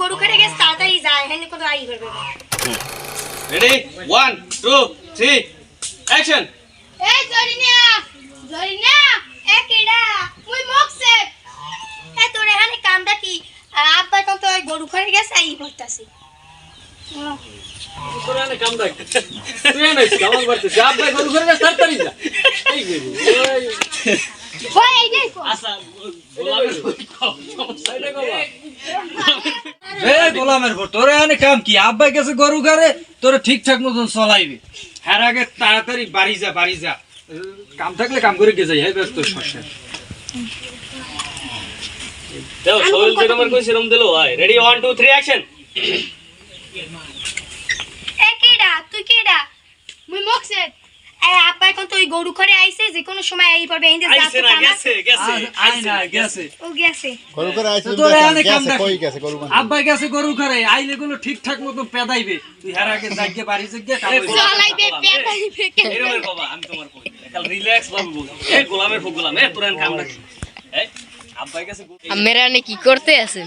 গরু খেতে গেছে তাড়াতাড়ি যায় হেনে কত আই করবে। Ready one two three action এই জয়না জয়না একিরা। মুই মরছে। এত রে আনি কামটা কি? আব্বা ওই গরু খেতে গেছে আই করতাছি। গরু ঘরে, তোরে ঠিকঠাক মতন চলাইবে। হ্যার আগে তাড়াতাড়ি বাড়ি যা বাড়ি যা। কাম থাকলে কাম করে গে যাই হ্যাঁ ব্যস্ত শস্য। দেও সোহেল যেরকম কই সেরকম দিলো ভাই ready one two three action এ কেডা তুই কেডা? মুই মকসেদ এই আব্বা এখন তো ওই গরু ঘরে আইছে যে কোনো সময় এই পড়বে এই আইছে না গেছে গেছে আয় না গেছে। ও গেছে। গরু করে আইছে তোরে এনে কাম কই গেছে গরু বান্ধা। আব্বাই গেছে গরু ঘরে আইলে গুলো ঠিকঠাক মতন পেদাইবে। তুই হ্যার আগে যাইগে বাড়ি যাইগে কাম করে। চলাইবে পেটাইবে এরকমের বাবা আমি তোমার কই কাল রিল্যাক্স ভাবে এ গোলামের ফুক গোলাম। এ তোর এনে কাম না এই আব্বাই মেরা নে কি করতে আছেন?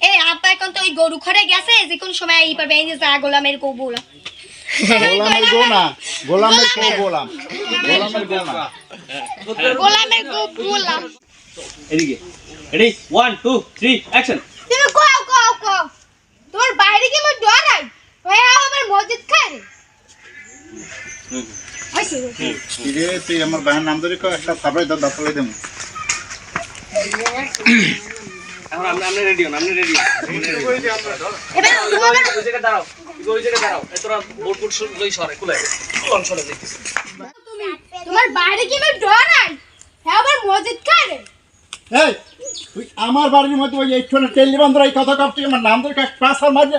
এই আব্বা এখন তো ওই গরু ঘরে গেছে যে কোন সময় আই পড়বে এই যে যা গোলামের কো বলা গোলামের গো না গোলামের কো গোলাম গোলামের গো না গোলামের কো বলা এদিকে ready one two three action তুমি কও কও কও তোর বাইরে কি মই ডরাই ওই আবার মসজিদ খায় রে হইছে কি রে তুই আমার বাবার নাম ধরে কো একটা থাপড়ে দাও দাপড়ে দেব এখন আপনি আপনি রেডি হন আপনি রেডি ওই জায়গায় দাঁড়াও ওই জায়গায় দাঁড়াও। এ তোরা বোট বোট লই সরে কুলে কোন সরে দেখতেছি। তোমার বাইরে কি মই ডরাই হ্যাঁ আবার মসজিদ খায়? এই তুই আমার বাড়ির মধ্যে ওই এইখানে টেলিবন্ধ এই কথা কর তুই আমার নাম ধরে পাঁচার মাঝে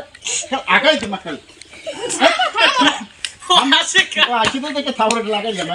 আগাই তোমার খালি। আসে তো দেখে থাপড়ে লাগাই যাবে